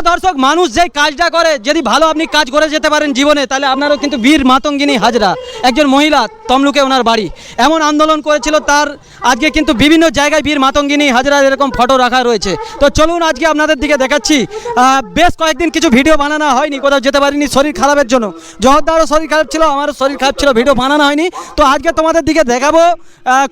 প্রিয় দর্শক, মানুষ যে কাজটা করে, যদি ভালো আপনি কাজ করে যেতে পারেন জীবনে, তাহলে আপনারও কিন্তু বীর মাতঙ্গিনী হাজরা, একজন মহিলা তমলুকে ওনার বাড়ি। এমন আন্দোলন করেছিল তার, আজকে কিন্তু বিভিন্ন জায়গায় বীর মাতঙ্গিনী হাজরা এরকম ফটো রাখা রয়েছে। তো চলুন আজকে আপনাদের দিকে দেখাচ্ছি বেশ কয়েকদিন কিছু ভিডিও বানানো হয়নি, কোথাও যেতে পারিনি শরীর খারাপের জন্য। জহরদারও শরীর খারাপ ছিল, আমারও শরীর খারাপ ছিল, ভিডিও বানানো হয়নি। তো আজকে তোমাদের দিকে দেখাবো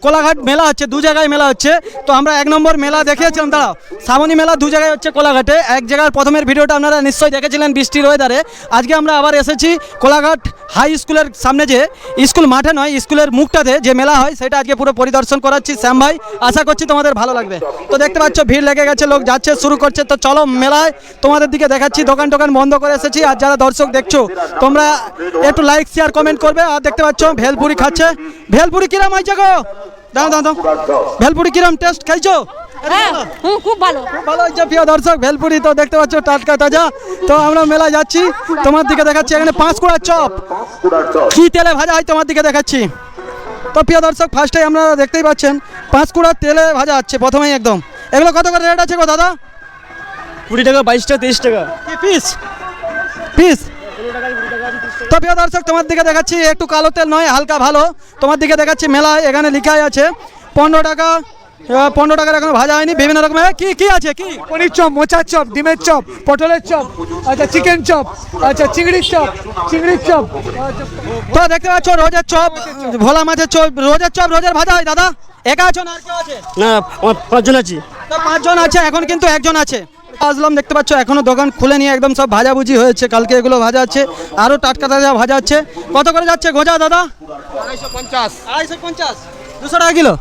কোলাঘাট মেলা হচ্ছে, দু জায়গায় মেলা হচ্ছে। তো আমরা এক নম্বর মেলা দেখিয়েছিলাম, দাঁড়াও, শ্রাবণী মেলা দু জায়গায় হচ্ছে কোলাঘাটে, এক জায়গার প্রথমের ভিডিওটা আপনারা নিশ্চয়ই দেখেছিলেন বৃষ্টির ওয়েদারে আজকে আমরা আবার এসেছি কোলাঘাট হাই স্কুলের সামনে যে স্কুল মাঠে নয় স্কুলের মুখটাতে যে মেলা হয়, সেটা আজকে পুরো পরিদর্শন করাচ্ছি। শ্যাম ভাই, আশা করছি তোমাদের ভালো লাগবে। তো দেখতে পাচ্ছ, ভিড় লেগে গেছে, লোক যাচ্ছে, শুরু করছে। তো চলো মেলায় তোমাদের দিকে দেখাচ্ছি, দোকান টোকান বন্ধ করে এসেছি। আর যারা দর্শক দেখছ, তোমরা একটু লাইক শেয়ার কমেন্ট করবে। আর দেখতে পাচ্ছ, ভেলপুরি খাচ্ছে। ভেলপুরি কিরাম হয়েছে গো? দাও দাও ভেলপুরি কিরাম টেস্ট খাইছো? হ্যাঁ হুম, খুব ভালো। ভালো হচ্ছে প্রিয় দর্শক। ভেলপুরি তো দেখতে পাচ্ছ টাটকা তাজা। তো আমরা মেলায় যাচ্ছি। তোমার দিকে দেখাচ্ছি এখানে পাঁচ কুড়ার চপ। কি তেলে ভাজা হয় তোমার দিকে দেখাচ্ছি। তো প্রিয় দর্শক ফার্স্টে আমরা দেখতেই পাচ্ছেন তেলে ভাজা হচ্ছে প্রথমেই একদম। এগুলো কত করে রেট আছে গো দাদা? কুড়ি টাকা বাইশ টাকা তেইশ টাকা। কি পিস? পিস? তো প্রিয় দর্শক তোমার দিকে দেখাচ্ছি একটু কালো তেল নয় হালকা ভালো। তোমার দিকে দেখাচ্ছি মেলায় এখানে লেখাই আছে পনেরো টাকা পনেরো টাকার এখনও ভাজা হয়নি বিভিন্ন রকমের। কি কি আছে কি? পনির চপ মোচার চপ ডিমের চপ পটলের চপ আচ্ছা চিকেন চপ আচ্ছা চিংড়ির চপ চিংড়ির চপ তো দেখতে পাচ্ছ রোজের চপ ভোলা মাছের চপ রোজের চপ রোজের ভাজা হয় দাদা? একা আছো না আছে? না পাঁচজন আছি। পাঁচজন আছে এখন কিন্তু একজন আছে। আসলাম দেখতে পাচ্ছ এখনও দোকান খুলে নিয়ে একদম সব ভাজাভুজি হয়েছে কালকে এগুলো ভাজা আছে আরও টাটকা তাজা ভাজা আছে। কত করে যাচ্ছে গোজা দাদা? আড়াইশো পঞ্চাশ। আড়াইশো পঞ্চাশ। দুশো টাকা কিলো?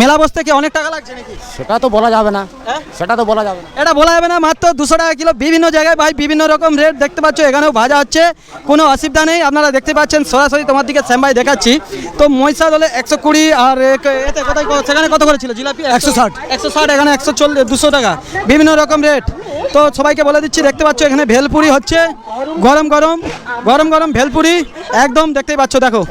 মেলা বসতে কি অনেক টাকা লাগছে নাকি? সেটা তো বলা যাবে না। হ্যাঁ? সেটা তো বলা যাবে না। এটা বলা যাবে না মাত্র দুশো টাকা কিলো বিভিন্ন জায়গায় ভাই বিভিন্ন রকম রেট দেখতে পাচ্ছ এখানেও ভাজা হচ্ছে কোনো অসুবিধা নেই। আপনারা দেখতে পাচ্ছেন সরাসরি তোমার দিকে শ্যামভাই দেখাচ্ছি। তো মহিষা দলে একশো কুড়ি আর এতে কোথায় সেখানে কত করে ছিল জিলাপি? একশো ষাট। একশো ষাট এখানে একশো চল্লিশ দুশো টাকা। বিভিন্ন রকম রেট তো সবাইকে বলে দিচ্ছি দেখতে পাচ্ছ এখানে ভেলপুরি হচ্ছে। গরম গরম গরম গরম ভেলপুরি। একদম দেখতেই পাচ্ছ দেখো।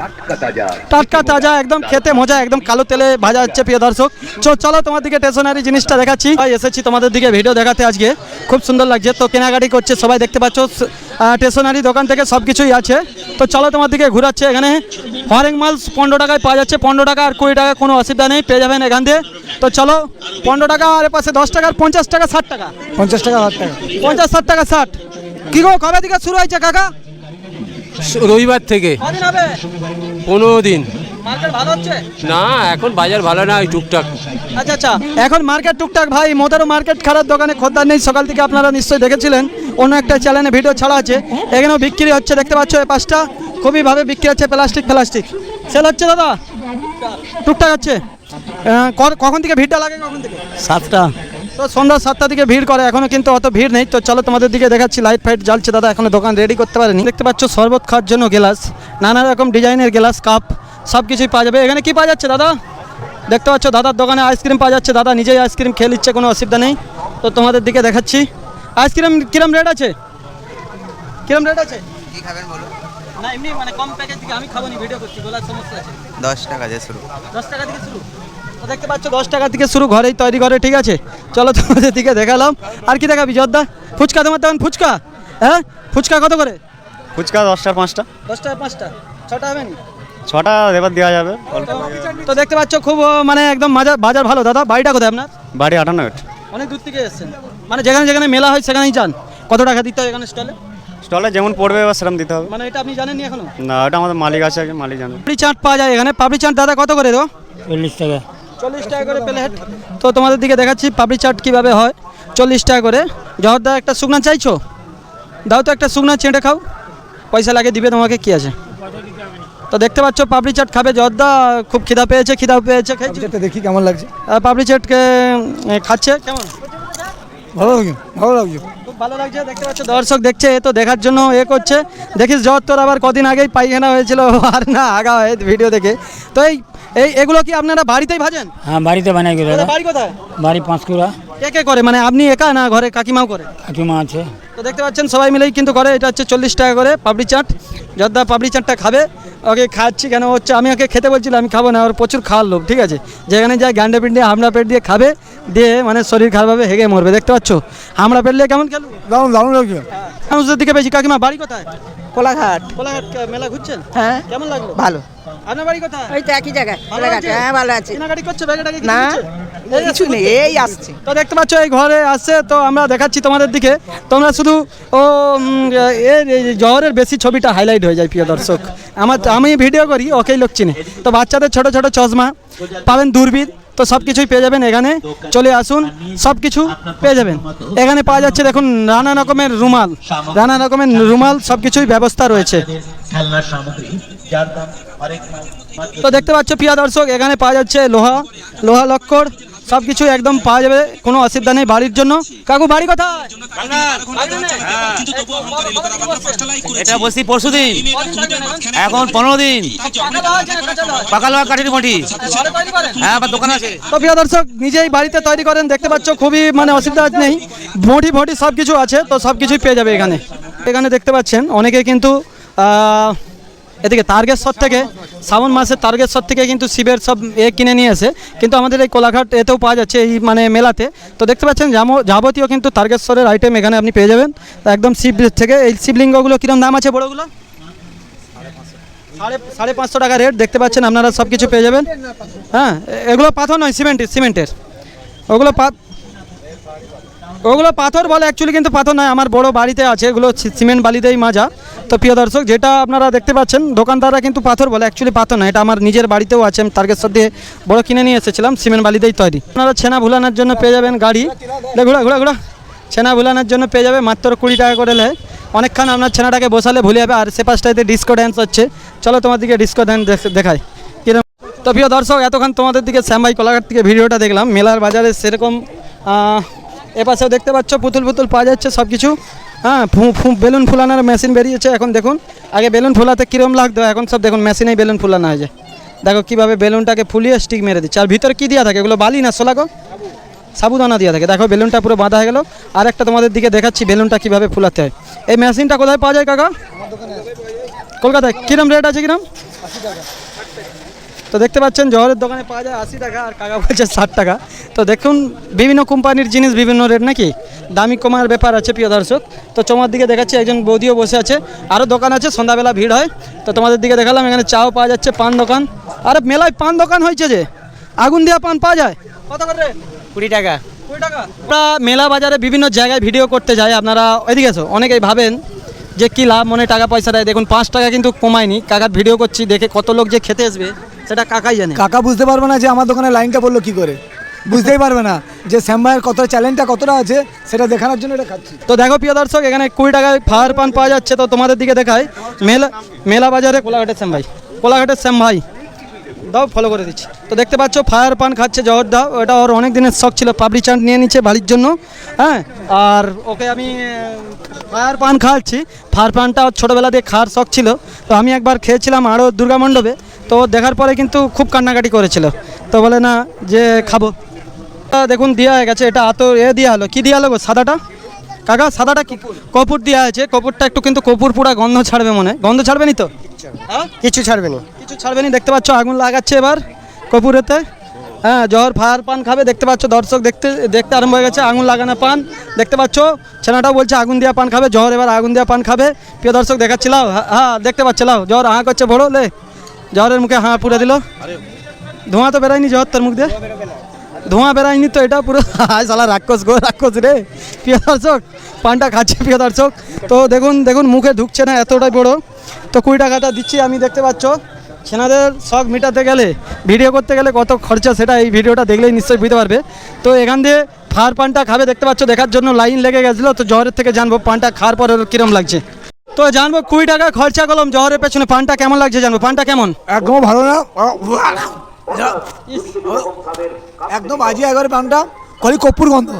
টাটকা তাজা একদম খেতে মজা একদম কালো তেলে ভাজা হচ্ছে প্রিয় দর্শক। চো চলো তোমার দিকে স্টেশনারি জিনিসটা দেখাচ্ছি। ভাই, এসেছি তোমাদের দিকে ভিডিও দেখাতে আজকে। খুব সুন্দর লাগছে। তো কেনাকাটি করছে সবাই দেখতে পাচ্ছ স্টেশনারি দোকান থেকে সব কিছুই আছে। তো চলো তোমার দিকে ঘুরাচ্ছে। এখানে হরেক মাল পনেরো টাকায় পাওয়া যাচ্ছে। পনেরো টাকা আর কুড়ি টাকা কোনো অসুবিধা নেই পেয়ে যাবেন এখান থেকে তো চলো পনেরো টাকা আর পাশে দশ টাকা আর পঞ্চাশ টাকা ষাট টাকা। পঞ্চাশ টাকা ষাট টাকা। পঞ্চাশ ষাট টাকা ষাট। কি গো কবে থেকে শুরু হয়েছে কাকা? রবিবার থেকে। পনেরো দিন। মার্কেট ভালো হচ্ছে? না এখন বাজার ভালো না ওই টুকটাক। আচ্ছা আচ্ছা। এখন মার্কেট টুকটাক ভাই মোদেরও মার্কেট খারাপ দোকানে খদ্দার নেই। সকাল থেকে আপনারা নিশ্চয়ই দেখেছিলেন অন্য একটা চ্যানেলে ভিডিও ছাড়া আছে। এখানেও বিক্রি হচ্ছে দেখতে পাচ্ছ এই পাঁচটা খুবই ভাবে বিক্রি হচ্ছে প্লাস্টিক প্লাস্টিক। সেল হচ্ছে দাদা? টুকটাক হচ্ছে। কখন থেকে ভিড়টা লাগে কখন থেকে? সাতটা। তো সন্ধ্যা সাতটা দিকে ভিড় করে এখনও কিন্তু অত ভিড় নেই। তো চলো তোমাদের দিকে দেখাচ্ছি লাইট ফাইট জ্বালছে দাদা এখনও দোকান রেডি করতে পারেনি। দেখতে পাচ্ছ শরবত খাওয়ার জন্য গ্লাস নানা রকম ডিজাইনের গ্লাস কাপ। সব কিছুই পাওয়া যাবে। এখানে কি পাওয়া যাচ্ছে দাদা? দেখতে পাচ্ছ দাদার দোকানে আইসক্রিম পাওয়া যাচ্ছে দাদা। নিজেই আইসক্রিম খেয়ে নিচ্ছে কোনো অসুবিধা নেই। তো তোমাদের দিকে দেখাচ্ছি। আইসক্রিম কিরম রেট আছে? কিরম রেট আছে? কি খাবেন বলুন? না এমনি মানে কম প্যাকেজ থেকে আমি খাব নি ভিডিও করছি বলার সমস্যা আছে। দশ টাকা শুরু। দশ টাকা থেকে শুরু? তো দেখতে পাচ্ছ দশ টাকা থেকে শুরু ঘরেই তৈরি করে ঠিক আছে? চলো তোমাদের দিকে দেখালাম। আর কি দেখাবি জর্দা? ফুচকা তোমার তখন ফুচকা? হ্যাঁ? ফুচকা কত করে? ফুচকা দশটা পাঁচটা। দশ টাকা পাঁচটা। ছটা হবে নি? ছটা এবার দেওয়া যাবে। তো দেখতে পাচ্ছ খুব মানে একদম বাজার বাজার ভালো। দাদা বাড়িটা কোথায় আপনার? বাড়ি আটান্ন অনেক দূর থেকে এসেছেন। মানে যেখানে যেখানে মেলা হয় সেখানেই যান। কত টাকা দিতে হয় এখানে স্টলে? স্টলে যেমন পড়বে এবার সেরকম দিতে হবে। মানে এটা আপনি জানেননি এখনও? না ওটা আমাদের মালিক আছে আগে মালিক জানে। পাপড়ি চাট পাওয়া যায় এখানে। পাপড়ি চাট দাদা কত করে দেবো চল্লিশ টাকা। চল্লিশ টাকা করে প্লেট। তো তোমাদের দিকে দেখাচ্ছি পাপড়ি চাট কীভাবে হয়। চল্লিশ টাকা করে। জহরদা একটা শুকনা চাইছো? দাও তো একটা শুকনা চেঁটে খাও। পয়সা লাগে দিবে তোমাকে কি আছে? তো দেখতে পাচ্ছ পাপড়ি চাট খাবে জর্দা খুব খিদা পেয়েছে খিদা পেয়েছে খেয়েছি দেখি কেমন লাগছে। আর পাপড়ি চাটকে খাচ্ছে কেমন? ভালো লাগছে ভালো লাগছে। খুব ভালো লাগছে দেখতে পাচ্ছ দর্শক দেখছে এ তো দেখার জন্য এ করছে। দেখিস জ্বর তোর আবার কদিন আগেই পায়খানা হয়েছিল আর না আগা হয় ভিডিও দেখে। তো এই এই এগুলো কি আপনারা বাড়িতেই ভাজেন? হ্যাঁ বাড়িতে বানাই গেলে বাড়ি কোথায়? বাড়ি পাঁশকুড়া। কে কে করে? মানে আপনি একা না ঘরে কাকিমাও করে? কাকিমা আছে। তো দেখতে পাচ্ছেন সবাই মিলেই কিন্তু করে এটা হচ্ছে চল্লিশ টাকা করে পাপড়ি চাট। যদ্দা পাপড়ি চাটটা খাবে। ওকে খাচ্ছি কেন? হচ্ছে আমি ওকে খেতে বলছিলাম, আমি খাব না, ওর প্রচুর খাওয়ার লোভ, ঠিক আছে? যেখানে যায় গান্ডা পেট দিয়ে, হামড়া পেট দিয়ে খাবে, দিয়ে মানে শরীর খারাপ হবে হেগে মরবে, দেখতে পাচ্ছ? হামড়া পেট দিয়ে কেমন খেলো দারুণ দারুণ লাগছে। মানুষদের দিকে বেশি কাকিমা বাড়ি কোথায়? কোলাঘাট। কোলাঘাট মেলা ঘুরছেন? হ্যাঁ। কেমন লাগল? ভালো। আপনার বাড়ি কোথায়? ওই তো একই জায়গায় কোলাঘাট। হ্যাঁ ভালো আছে। কেনাকাটি করছে ব্যাগে না এই কিছু নেই এই আসছে। তো দেখতে পাচ্ছ এই ঘরে আসছে তো আমরা দেখাচ্ছি তোমাদের দিকে। তোমরা শুধু ও এর এই জহরের বেশি ছবিটা হাইলাইট হয়ে যায় প্রিয় দর্শক। আমার আমি ভিডিও করি ওকেই লোক চিনে। তো বাচ্চাদের ছোট ছোট চশমা পাবেন দূরবীন তো সব কিছুই পেয়ে যাবেন এখানে। চলে আসুন সব কিছু পেয়ে যাবেন। এখানে পাওয়া যাচ্ছে দেখুন নানা রকমের রুমাল। নানা রকমের রুমাল সব কিছুই ব্যবস্থা রয়েছে। তো দেখতে পাচ্ছ প্রিয়া দর্শক এখানে পাওয়া যাচ্ছে লোহা লোহা লক্কর। সব কিছু একদম পাওয়া যাবে কোনো অসুবিধা নেই বাড়ির জন্য। কাকু বাড়ি কোথায়? এটা বলছি পরশু দিন এখন পনেরো দিন। পাকা লোহা কাঠের মোটি। হ্যাঁ আমার দোকান আছে। তো প্রিয় দর্শক নিজেই বাড়িতে তৈরি করেন দেখতে পাচ্ছ খুবই মানে অসুবিধা নেই। বডি ফটি সব কিছু আছে তো সব কিছুই পেয়ে যাবে এখানে। এখানে দেখতে পাচ্ছেন অনেকে কিন্তু এদিকে তারগেশ্বর থেকে, শ্রাবণ মাসের তারগেশ্বর থেকে কিন্তু শিবের সব এ কিনে নিয়ে আসে কিন্তু আমাদের এই কোলাঘাট এতেও পাওয়া যাচ্ছে এই মানে মেলাতে। তো দেখতে পাচ্ছেন যাবতীয় কিন্তু তারগেশ্বরের আইটেম এখানে আপনি পেয়ে যাবেন। একদম শিব থেকে, এই শিবলিঙ্গগুলো কীরকম দাম আছে বড়োগুলো? সাড়ে সাড়ে পাঁচশো টাকা রেট দেখতে পাচ্ছেন আপনারা সব কিছু পেয়ে যাবেন। হ্যাঁ এগুলো পাথর নয় সিমেন্টের সিমেন্টের ওগুলো পাত ওগুলো পাথর বলে অ্যাকচুয়ালি কিন্তু পাথর নয়, আমার বড় বাড়িতে আছে, এগুলো সিমেন্ট বালিতেই মাজা। তো প্রিয় দর্শক, যেটা আপনারা দেখতে পাচ্ছেন, দোকানদাররা কিন্তু পাথর বলে অ্যাকচুয়ালি পাথর নয়, এটা আমার নিজের বাড়িতেও আছে, আমি তারকেশ্বর দিয়ে বড় কিনে নিয়ে এসেছিলাম সিমেন্ট বালিতেই তৈরি। আপনারা ছেনা ভুলানোর জন্য পেয়ে যাবেন গাড়ি। ঘোড়া ঘোড়া ঘোড়া ছেনা ভুলানোর জন্য পেয়ে যাবে মাত্র কুড়ি টাকা করে নেয় অনেকক্ষণ আপনার ছেনাটাকে বসালে ভুলে যাবে, আর সে পাশটাতে ডিস্কো ড্যান্স হচ্ছে। চলো তোমার দিকে ডিস্কো ড্যান্স দেখায় কিরম তো প্রিয় দর্শক, এতক্ষণ তোমাদের দিকে শ্যামবাই কোলাঘাট থেকে ভিডিওটা দেখলাম। মেলার বাজারে সেরকম এপাশেও দেখতে পাচ্ছ, পুতুল পুতুল পাওয়া যাচ্ছে সব কিছু হ্যাঁ বেলুন ফুলানোর মেশিন বেরিয়েছে এখন, দেখুন। আগে বেলুন ফুলাতে কীরকম লাগতো, এখন সব দেখুন মেশিনেই বেলুন ফুলানো হয়ে যায় দেখো কীভাবে বেলুনটাকে ফুলিয়ে স্টিক মেরে দিচ্ছে। আর ভিতরে কী দেওয়া থাকে? এগুলো বালি না সোলাগো? সাবুদানা দেওয়া থাকে। দেখো, বেলুনটা পুরো বাঁধা হয়ে গেল। আর একটা তোমাদের দিকে দেখাচ্ছি, বেলুনটা কীভাবে ফুলাতে হয়। এই মেশিনটা কোথায় পাওয়া যায়, কাকা? কলকাতায়। কীরম রেট আছে কিরম? তো দেখতে পাচ্ছেন জহরের দোকানে পাওয়া যায় আশি টাকা আর কাকা বলছে ষাট টাকা। তো দেখুন বিভিন্ন কোম্পানির জিনিস বিভিন্ন রেট নাকি? দামি কমার ব্যাপার আছে প্রিয় দর্শক। তো তোমার দিকে দেখাচ্ছি একজন বৌদিও বসে আছে। আরও দোকান আছে সন্ধ্যাবেলা ভিড় হয়। তো তোমাদের দিকে দেখালাম এখানে চাও পাওয়া যাচ্ছে পান দোকান। আরে মেলায় পান দোকান হয়েছে যে। আগুন দেওয়া পান পাওয়া যায়। কত করে? কুড়ি টাকা। কুড়ি টাকা। আমরা মেলা বাজারে বিভিন্ন জায়গায় ভিডিও করতে যাই আপনারা ওইদিকে এসো অনেকেই ভাবেন যে কী লাভ মনে টাকা পয়সা দেয়। দেখুন পাঁচ টাকা কিন্তু কমায়নি। কাকার ভিডিও করছি দেখে কত লোক যে খেতে আসবে। সেটা কাকাই জানে। কাকা বুঝতে পারবে না যে আমার দোকানে লাইনটা পড়ল কি করে। বুঝতেই পারবে না যে শ্যাম ভাইয়ের কত চ্যালেঞ্জটা কতটা আছে সেটা দেখানোর জন্য এটা খাচ্ছি। তো দেখো প্রিয় দর্শক এখানে কুড়ি টাকায় ফায়ার পান পাওয়া যাচ্ছে। তো তোমাদের দিকে দেখায় মেলা মেলা বাজারে কোলাঘাটের শ্যাম ভাই কোলাঘাটের শ্যাম ভাই দাও ফলো করে দিচ্ছি। তো দেখতে পাচ্ছ ফায়ার পান খাচ্ছে জহর দাও ওটা ওর অনেক দিনের শখ ছিল পাবলি চাট নিয়ে নিচ্ছে বাড়ির জন্য। হ্যাঁ? আর ওকে আমি ফায়ার পান খাওয়াচ্ছি ফায়ার পানটা ওর ছোটোবেলা দিয়ে খাওয়ার শখ ছিল। তো আমি একবার খেয়েছিলাম আরও দুর্গা মণ্ডপে। তো দেখার পরে কিন্তু খুব কান্নাকাটি করেছিল। তো বলে না যে খাব। দেখুন দেওয়া হয়ে গেছে। এটা এত এ দেওয়া হলো। কী দেওয়া হলো গো সাদাটা? কাকা সাদাটা কি? কপুর দেওয়া আছে কপুরটা একটু কিন্তু কপুর পুরা গন্ধ ছাড়বে মনে হয়। গন্ধ ছাড়বে নি তো? হ্যাঁ? কিছু ছাড়বে না কিছু ছাড়বে নি দেখতে পাচ্ছ আগুন লাগাচ্ছে এবার কপুরেতে হ্যাঁ জহর ফায়ার পান খাবে দেখতে পাচ্ছ দর্শক দেখতে দেখতে আরম্ভ হয়ে গেছে আগুন লাগানো পান। দেখতে পাচ্ছ ছেনাটাও বলছে আগুন দেওয়া পান খাবে জহর এবার আগুন দেওয়া পান খাবে। প্রিয় দর্শক দেখাচ্ছিলাম হ্যাঁ দেখতে পাচ্ছিলাম জহর হাঁ করছে বড়ো লে জহরের মুখে হাঁ পুরে দিল। ধোঁয়া তো বেরায়নি জহর তোর মুখ দিয়ে। ধোঁয়া বেরায়নি তো এটা পুরো। হায় সালা রাক্ষস গো রাক্ষস রে। প্রিয় দর্শক পানটা খাচ্ছে প্রিয় দর্শক। তো দেখুন দেখুন মুখে ঢুকছে না এতটাই বড়। তো কুড়ি টাকাটা দিচ্ছি আমি দেখতে পাচ্ছ? সেনাদের শখ মেটাতে গেলে ভিডিও করতে গেলে কত খরচা সেটা এই ভিডিওটা দেখলেই নিশ্চয়ই বুঝতে পারবে। তো এখান দিয়ে ফার পানটা খাবে দেখতে পাচ্ছ? দেখার জন্য লাইন লেগে গেছিল। তো জহরের থেকে জানব পানটা খাওয়ার পর কিরম লাগছে। তো জানব কুড়ি টাকা খরচা করলাম জহরের পেছনে। পানটা কেমন লাগছে জানব? পানটা কেমন? একদম ভালো না। একদম বাজি একবারে পানটা। খালি কপুর গন্ধ।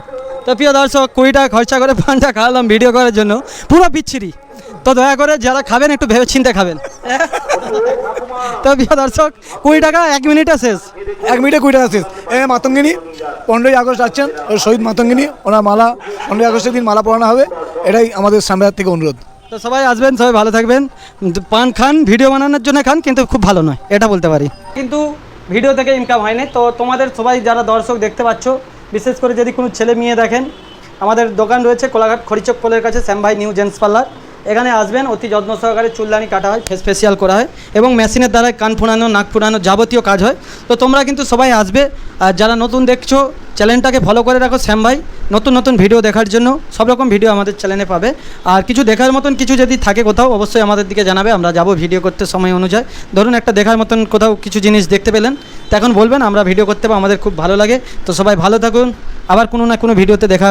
তো প্রিয় দর্শক কুড়ি টাকা খরচা করে পানটা খাওয়ালাম ভিডিও করার জন্য। পুরো বিচ্ছিরি। তো দয়া করে যারা খাবেন একটু ভেবে চিন্তে খাবেন। তো প্রিয় দর্শক কুড়ি টাকা এক মিনিটে শেষ। এক মিনিটে কুড়ি টাকা শেষ। এ মাতঙ্গিনী পনেরোই আগস্ট আসছেন। ওই শহীদ মাতঙ্গিনী ওনার মালা পনেরোই আগস্টের দিন মালা পরানো হবে। এটাই আমাদের সামনের থেকে অনুরোধ। তো সবাই আসবেন, সবাই ভালো থাকবেন। পান খান, ভিডিও বানানোর জন্য খান, কিন্তু খুব ভালো নয়, এটা বলতে পারি। কিন্তু ভিডিও থেকে ইনকাম হয়নি, তো তোমাদের সবাই যারা দর্শক দেখতে পাচ্ছ, বিশেষ করে যদি কোনো ছেলে মেয়ে দেখেন, আমাদের দোকান রয়েছে কোলাঘাট খড়িচক পোলের কাছে, শ্যামভাই নিউ জেন্টস পার্লার। এখানে আসবেন, অতি যত্ন সহকারে চুলদানি কাটা হয় ফেস ফেসিয়াল করা হয় এবং মেশিনের দ্বারা কান ফোড়ানো নাক ফোড়ানো যাবতীয় কাজ হয়। তো তোমরা কিন্তু সবাই আসবে। আর যারা নতুন দেখছ চ্যানেলটাকে ফলো করে রাখো শ্যাম ভাই, নতুন নতুন ভিডিও দেখার জন্য। সব রকম ভিডিও আমাদের চ্যানেলে পাবে। আর কিছু দেখার মতন কিছু যদি থাকে কোথাও, অবশ্যই আমাদের দিকে জানাবে। আমরা যাব ভিডিও করতে সময় অনুযায়ী। ধরুন একটা দেখার মতন কোথাও কিছু জিনিস দেখতে পেলেন, তো এখন বলবেন, আমরা ভিডিও করতে আমাদের খুব ভালো লাগে। তো সবাই ভালো থাকুন। আবার কোনো না কোনো ভিডিওতে দেখা